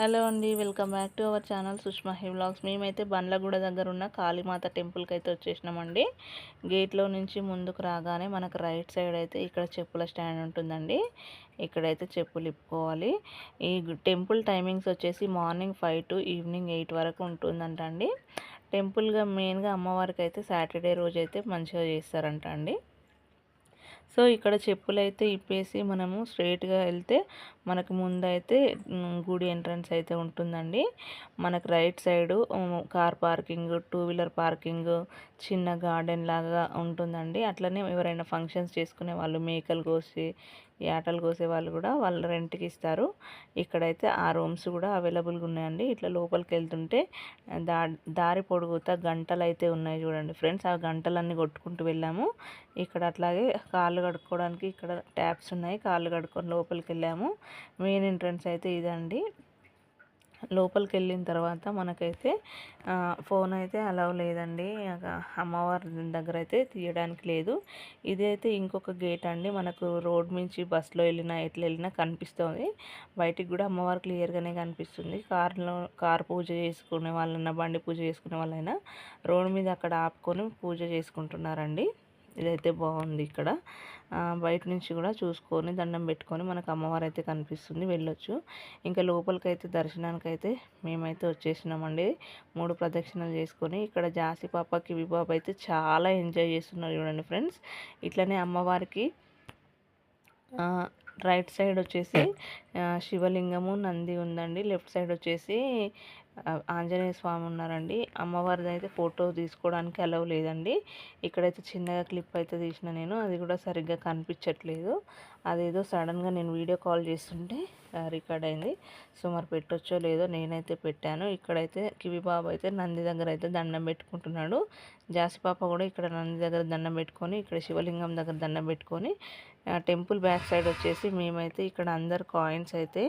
Hello అండి welcome back to our channel Sushma he vlogs. మేమైతే బండ్లగూడ దగ్గర ఉన్న కాళీమాత టెంపుల్కి అయితే వచ్చేసినామండి. గేట్లో నుంచి ముందుకు రాగానే మనకు రైట్ సైడ్ అయితే ఇక్కడ చెప్పుల స్టాండ్ ఉంటుందండి. ఇక్కడైతే చెప్పులు ఇప్పుకోవాలి. ఈ టెంపుల్ టైమింగ్స్ వచ్చేసి morning five to evening eight వరకు ఉంటుందంట అండి టెంపుల్గా మెయిన్గా అమ్మవారికి అయితే సాటర్డే రోజు అయితే మంచిగా చేస్తారంట అండి సో ఇక్కడ చెప్పులు అయితే ఇప్పేసి మనము స్ట్రైట్గా వెళ్తే మనకు ముందైతే గుడి ఎంట్రన్స్ అయితే ఉంటుందండి. మనకు right side car parking two wheeler parking చిన్న గార్డెన్ లాగా ఉంటుందండి. అట్లనే ఎవరైనా ఫంక్షన్స్ చేసుకునే వాళ్ళు మేకలు కోసి ఈ ఆటలు కోసే వాళ్ళు కూడా వాళ్ళు రెంట్కి ఇస్తారు. ఇక్కడైతే ఆ రూమ్స్ కూడా అవైలబుల్గా ఉన్నాయండి. ఇట్లా లోపలికి వెళ్తుంటే దా దారి పొడుగుతా గంటలు అయితే ఉన్నాయి చూడండి ఫ్రెండ్స్. ఆ గంటలన్నీ కొట్టుకుంటూ వెళ్ళాము. ఇక్కడ అట్లాగే కాళ్ళు కడుక్కోవడానికి ఇక్కడ ట్యాప్స్ ఉన్నాయి. కాళ్ళు కడుక్కొని లోపలికి వెళ్ళాము. మెయిన్ ఎంట్రన్స్ అయితే ఇదండి. లోపలికి వెళ్ళిన తర్వాత మనకైతే ఫోన్ అయితే అలవ్ లేదండి. అమ్మవారి దగ్గర అయితే తీయడానికి లేదు. ఇది అయితే ఇంకొక గేట్ అండి. మనకు రోడ్ నుంచి బస్సులో వెళ్ళినా ఎట్లా వెళ్ళినా కనిపిస్తుంది. బయటికి కూడా అమ్మవారు క్లియర్గానే కనిపిస్తుంది. కార్లో కార్ పూజ చేసుకునే వాళ్ళైనా బండి పూజ చేసుకునే వాళ్ళైనా రోడ్ మీద అక్కడ ఆపుకొని పూజ చేసుకుంటున్నారండి. ఇదైతే బాగుంది ఇక్కడ. బయట నుంచి కూడా చూసుకొని దండం పెట్టుకొని మనకు అమ్మవారు అయితే కనిపిస్తుంది వెళ్ళొచ్చు. ఇంకా లోపలికైతే దర్శనానికి అయితే మేమైతే వచ్చేసినామండి. మూడు ప్రదక్షిణలు చేసుకొని ఇక్కడ జాసి పాప కివి పాప అయితే చాలా ఎంజాయ్ చేస్తున్నారు చూడండి ఫ్రెండ్స్. ఇట్లనే అమ్మవారికి రైట్ సైడ్ వచ్చేసి శివలింగము నంది ఉందండి. లెఫ్ట్ సైడ్ వచ్చేసి ఆంజనేయ స్వామి ఉన్నారండి. అమ్మవారిది అయితే ఫోటో తీసుకోవడానికి అలవ్ లేదండి. ఇక్కడైతే చిన్నగా క్లిప్ అయితే తీసిన నేను అది కూడా సరిగ్గా కనిపించట్లేదు. అదేదో సడన్గా నేను వీడియో కాల్ చేస్తుంటే రికార్డ్ అయింది. సో మరి పెట్టొచ్చో లేదో నేనైతే పెట్టాను. ఇక్కడైతే కివి బాబు అయితే నంది దగ్గర అయితే దండం పెట్టుకుంటున్నాడు. జాసిపాప కూడా ఇక్కడ నంది దగ్గర దండం పెట్టుకొని ఇక్కడ శివలింగం దగ్గర దండం పెట్టుకొని టెంపుల్ బ్యాక్ సైడ్ వచ్చేసి మేమైతే ఇక్కడ అందరు కాయిన్స్ అయితే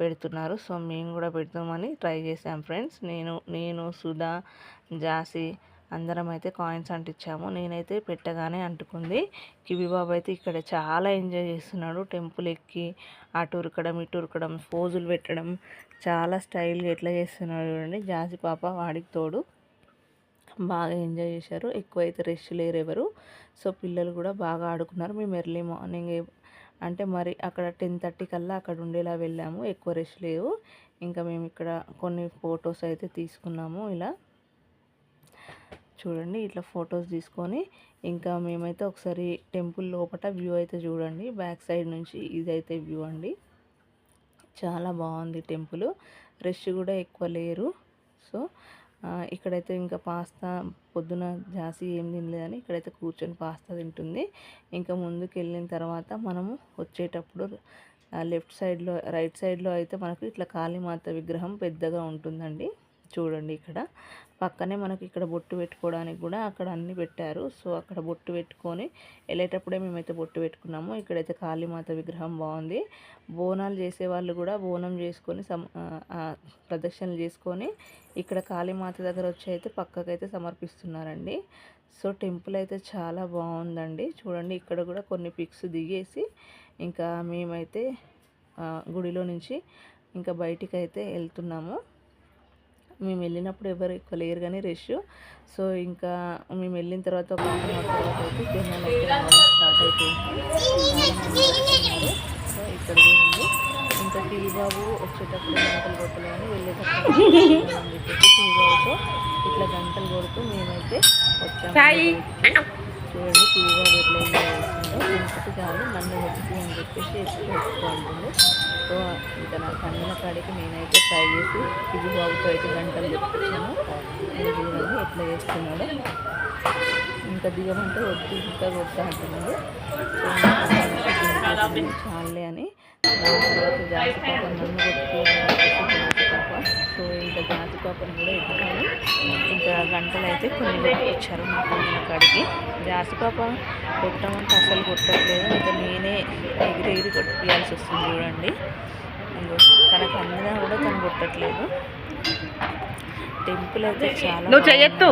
పెడుతున్నారు. సో మేము కూడా పెడతామని ట్రై చేసాం ఫ్రెండ్స్. ఫ్రెండ్స్ నేను నేను సుధా జాసి అందరం అయితే కాయిన్స్ అంటించాము. నేనైతే పెట్టగానే అంటుకుంది కివి బాబు అయితే ఇక్కడ చాలా ఎంజాయ్ చేస్తున్నాడు. టెంపుల్ ఎక్కి అటు ఉరకడం ఇటు ఉరకడం ఫోజులు పెట్టడం చాలా స్టైల్గా ఎట్లా చేస్తున్నాడు చూడండి. జాజి పాప వాడికి తోడు బాగా ఎంజాయ్ చేశారు. ఎక్కువైతే రెస్ట్ లేరు ఎవరు. సో పిల్లలు కూడా బాగా ఆడుకున్నారు. మేము ఎర్లీ మార్నింగ్ అంటే మరి అక్కడ టెన్ థర్టీ కల్లా అక్కడ ఉండేలా వెళ్ళాము. ఎక్కువ రెస్ట్ లేవు. ఇంకా మేము ఇక్కడ కొన్ని ఫొటోస్ అయితే తీసుకున్నాము ఇలా. చూడండి ఇట్లా ఫొటోస్ తీసుకొని ఇంకా మేమైతే ఒకసారి టెంపుల్ లోపల వ్యూ అయితే చూడండి. బ్యాక్ సైడ్ నుంచి ఇదైతే వ్యూ అండి. చాలా బాగుంది టెంపుల్. రష్ కూడా ఎక్కువ లేరు. సో ఇక్కడైతే ఇంకా పాస్తా పొద్దున జాసి ఏం తినలేదని ఇక్కడైతే కూర్చొని పాస్తా తింటుంది. ఇంకా ముందుకు వెళ్ళిన తర్వాత మనము వచ్చేటప్పుడు లెఫ్ట్ సైడ్లో రైట్ సైడ్లో అయితే మనకు ఇట్లా కాళీమాత విగ్రహం పెద్దగా ఉంటుందండి. చూడండి ఇక్కడ. పక్కనే మనకి ఇక్కడ బొట్టు పెట్టుకోవడానికి కూడా అక్కడ అన్ని పెట్టారు. సో అక్కడ బొట్టు పెట్టుకొని వెళ్ళేటప్పుడే మేమైతే బొట్టు పెట్టుకున్నాము. ఇక్కడైతే కాళీమాత విగ్రహం బాగుంది. బోనాలు చేసే వాళ్ళు కూడా బోనం చేసుకొని సమ ప్రదక్షిణలు చేసుకొని ఇక్కడ కాళీమాత దగ్గర వచ్చి అయితే పక్కకైతే సమర్పిస్తున్నారండి. సో టెంపుల్ అయితే చాలా బాగుందండి. చూడండి ఇక్కడ కూడా కొన్ని పిక్స్ దిగేసి ఇంకా మేమైతే గుడిలో నుంచి ఇంకా బయటికి అయితే వెళ్తున్నాము. మేము వెళ్ళినప్పుడు ఎవరు ఎక్కువ లేరు కానీ రష్. సో ఇంకా మేము వెళ్ళిన తర్వాత ఒక హాఫ్ అవర్ తర్వాత అయితే జనాలు స్టార్ట్ అయిపోయింది సో ఇక్కడ ఇంకా టీవీ బాబు వచ్చేటప్పుడు గంటలు కొట్టలు కానీ వెళ్ళేటప్పుడు అని చెప్పేసి టీవీ బాబుతో ఇట్లా గంటలు కొడుతూ మేమైతే వచ్చాము. చూడండి టీవీ బాబు ఎట్లా ఎంజాయ్ నన్ను వచ్చి అని చెప్పేసి ఎక్కువ అంటుంది సో ఇంకా నా కన్నుల కాడికి నేనైతే ట్రై చేసి ఇది బాబుతో అయితే గంటలు చెప్పించాను చూడండి ఎట్లా చేస్తున్నాడు. ఇంకా దిగమంటే వద్దు ఇంకా కొడతా అంటున్నాడు. చాలే అని. తర్వాత జాతి పాప నన్ను పాప సో ఇంకా జాతి పాపను కూడా గంటలు అయితే కొన్ని ఇచ్చారు మా కన్నుల కాడికి. జాతి పాప కొట్టమంటే అసలు కొట్టట్లేదు. ఇంకా నేనే ఎగిరి ఎగిరి కొట్టియాల్సి వస్తుంది చూడండి. తనకు అందినా కూడా తను కొట్టట్లేదు. టెంపుల్ అయితే చాలా నువ్వు చెయ్యొద్దు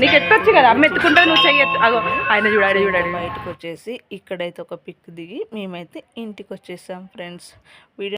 నీకు ఎత్తొచ్చు కదా? అమ్మ ఎత్తుకుంటా నువ్వు చెయ్యొద్దు అగో ఆయన చూడాలి చూడాలి బయటకు వచ్చేసి ఇక్కడైతే ఒక పిక్ దిగి మేమైతే ఇంటికి వచ్చేసాం ఫ్రెండ్స్. వీడియో